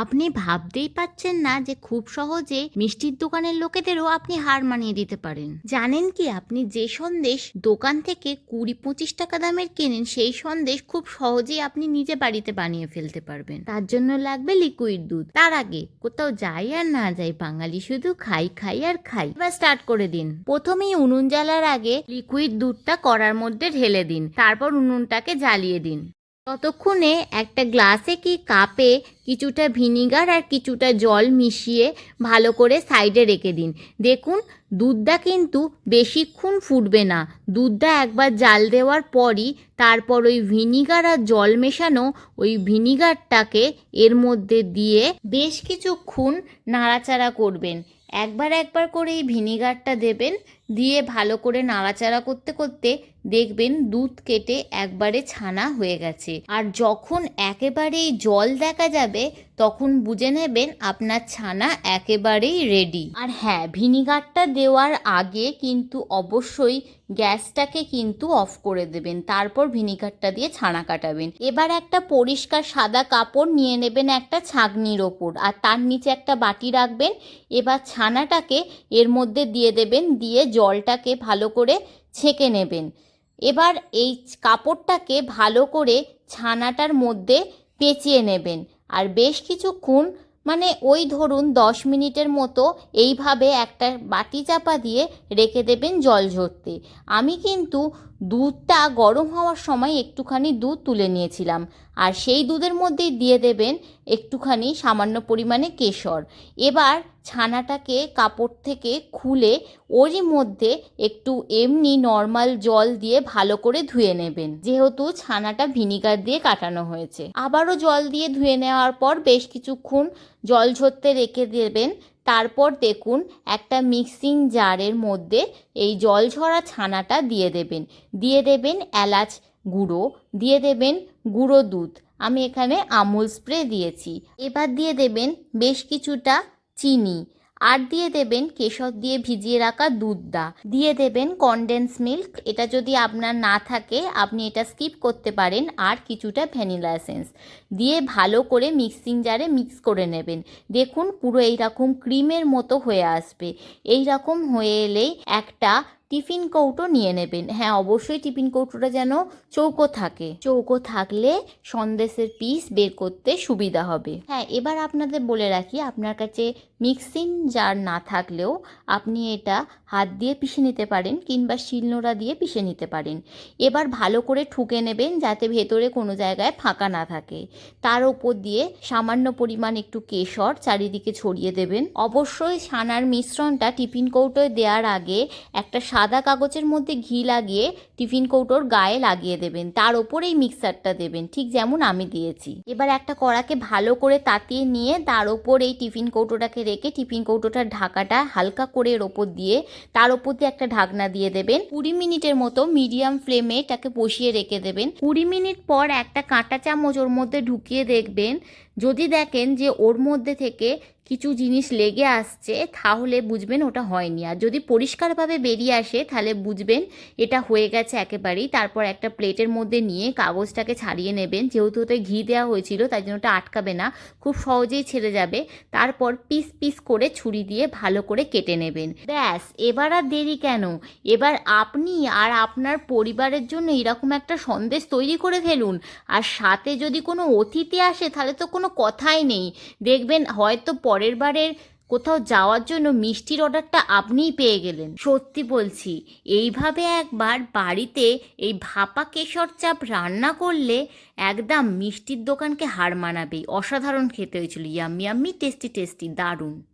আপনি ভাবতেই পাচ্ছেন না যে খুব সহজে মিষ্টির দোকানের লোকেদেরও আপনি হার মানিয়ে দিতে পারেন। জানেন কি, আপনি যে সন্দেশ দোকান থেকে কুড়ি পঁচিশ টাকা দামের কেনেন, সেই সন্দেশ খুব সহজেই আপনি নিজে বাড়িতে বানিয়ে ফেলতে পারবেন। তার জন্য লাগবে লিকুইড দুধ। তার আগে কোথাও যাই আর না যাই, বাঙালি শুধু খাই খাই আর খাই। এবার স্টার্ট করে দিন। প্রথমেই উনুন জ্বালার আগে লিকুইড দুধটা করার মধ্যে ঢেলে দিন। তারপর উনুনটাকে জ্বালিয়ে দিন। ততক্ষণে একটা গ্লাসে কি কাপে কিছুটা ভিনিগার আর কিছুটা জল মিশিয়ে ভালো করে সাইডে রেখে দিন। দেখুন, দুধটা কিন্তু বেশিক্ষণ ফুটবে না। দুধটা একবার জাল দেওয়ার পরই তারপর ওই ভিনিগার আর জল মেশানো ওই ভিনিগারটাকে এর মধ্যে দিয়ে বেশ কিছুক্ষণ নাড়াচাড়া করবেন। একবার একবার করে এই ভিনিগারটা দেবেন। দিয়ে ভালো করে নাড়াচাড়া করতে করতে দেখবেন দুধ কেটে একবারে ছানা হয়ে গেছে। আর যখন একেবারেই জল দেখা যাবে, তখন বুঝে নেবেন আপনার ছানা একেবারেই রেডি আর হ্যাঁ ভিনিগারটা দেওয়ার আগে কিন্তু অবশ্যই গ্যাসটাকে কিন্তু অফ করে দেবেন, তারপর ভিনিগারটা দিয়ে ছানা কাটাবেন। এবার একটা পরিষ্কার সাদা কাপড় নিয়ে নেবেন একটা ছাঁকনির ওপর, আর তার নিচে একটা বাটি রাখবেন। এবার ছানাটাকে এর মধ্যে দিয়ে দেবেন, দিয়ে জলটাকে ভালো করে ছেঁকে নেবেন। এবার এই কাপড়টাকে ভালো করে ছানাটার মধ্যে পেঁচিয়ে নেবেন। আর বেশ কিছুক্ষণ মানে ওই ধরুন দশ মিনিটের মতো এইভাবে একটা বাটি চাপা দিয়ে রেখে দেবেন জল ঝরতে। আমি কিন্তু দুধটা গরম হওয়ার সময় একটুখানি দুধ তুলে নিয়েছিলাম। আর সেই দুধের মধ্যেই দিয়ে দেবেন একটুখানি সামান্য পরিমাণে কেশর। এবার ছানাটাকে কাপড় থেকে খুলে ওরই মধ্যে একটু এমনি নর্মাল জল দিয়ে ভালো করে ধুয়ে নেবেন। যেহেতু ছানাটা ভিনিগার দিয়ে কাটানো হয়েছে। আবারও জল দিয়ে ধুয়ে নেওয়ার পর বেশ কিছুক্ষণ জল ঝরতে রেখে দেবেন। তারপর দেখুন একটা মিক্সিং জারের মধ্যে এই জল ঝরা ছানাটা দিয়ে দেবেন। দিয়ে দেবেন এলাচ গুঁড়ো, দিয়ে দেবেন গুঁড়ো দুধ। আমি এখানে আমুল স্প্রে দিয়েছি। এবার দিয়ে দেবেন বেশ কিছুটা চিনি। আর দিয়ে দেবেন কেশর দিয়ে ভিজিয়ে রাখা দুধটা। দিয়ে দেবেন কনডেন্স মিল্ক এটা যদি আপনার না থাকে, আপনি এটা স্কিপ করতে পারেন আর কিছুটা ভ্যানিলা এসেন্স দিয়ে ভালো করে মিক্সিং জারে মিক্স করে নেবেন। দেখুন পুরো এইরকম ক্রিমের মতো হয়ে আসবে। এই রকম হয়ে এলেই একটা টিফিন কৌটো নিয়ে নেবেন। হ্যাঁ অবশ্যই টিফিন কৌটোটা যেন চৌকো থাকে। চৌকো থাকলে সন্দেশের পিস বের করতে সুবিধা হবে। হ্যাঁ এবার আপনাদের বলে রাখি, আপনার কাছে মিক্সিং জার না থাকলেও আপনি এটা হাত দিয়ে পিষে নিতে পারেন কিংবা শিলনোড়া দিয়ে পিষে নিতে পারেন। এবার ভালো করে ঠুকে নেবেন যাতে ভেতরে কোনো জায়গায় ফাঁকা না থাকে। তার ওপর দিয়ে সামান্য পরিমাণ একটু কেশর চারিদিকে ছড়িয়ে দেবেন। অবশ্যই ছানার মিশ্রণটা টিফিন কৌটোয় দেওয়ার আগে একটা সাদা কাগজের মধ্যে ঘি লাগিয়ে টিফিন কৌটোর গায়ে লাগিয়ে দেবেন। তার ওপরেই মিক্সারটা দেবেন, ঠিক যেমন আমি দিয়েছি। এবার একটা কড়াকে ভালো করে তাতিয়ে নিয়ে তার ওপর এই টিফিন কৌটোটাকে রেখে টিফিন কৌটোটার ঢাকাটা হালকা করে এর ওপর দিয়ে তার ওপর দিয়ে একটা ঢাকনা দিয়ে দেবেন। কুড়ি মিনিটের মতো মিডিয়াম ফ্লেমে এটাকে বসিয়ে রেখে দেবেন। কুড়ি মিনিট পর একটা কাঁটা চামচ ওর মধ্যে ঢুকিয়ে দেখবেন যদি দেখেন যে ওর মধ্যে থেকে কিছু জিনিস লেগে আসছে, তাহলে বুঝবেন ওটা হয়নি। আর যদি পরিষ্কারভাবে বেরিয়ে আসে, তাহলে বুঝবেন এটা হয়ে গেছে একেবারেই। তারপর একটা প্লেটের মধ্যে নিয়ে কাগজটাকে ছাড়িয়ে নেবেন। যেহেতু ওতে ঘি দেওয়া হয়েছিল, তাই জন্য ওটা আটকাবে না। খুব সহজেই ছেড়ে যাবে। তারপর পিস পিস করে ছুরি দিয়ে ভালো করে কেটে নেবেন। ব্যাস, এবার আর দেরি কেন? এবার আপনি আর আপনার পরিবারের জন্য এরকম একটা সন্দেশ তৈরি করে ফেলুন। আর সাথে যদি কোনো অতিথি আসে, তাহলে তো কোনো কথাই নেই। দেখবেন হয়তো পরের বারের কোথাও যাওয়ার জন্য মিষ্টির অর্ডারটা আপনিই পেয়ে গেলেন। সত্যি বলছি, এইভাবে একবার বাড়িতে এই ভাপা কেশর চাপ রান্না করলে একদম মিষ্টির দোকানকে হার মানাবেই। অসাধারণ খেতে হয়েছিল, ইয়াম্মি ইয়াম্মি টেস্টি টেস্টি দারুণ।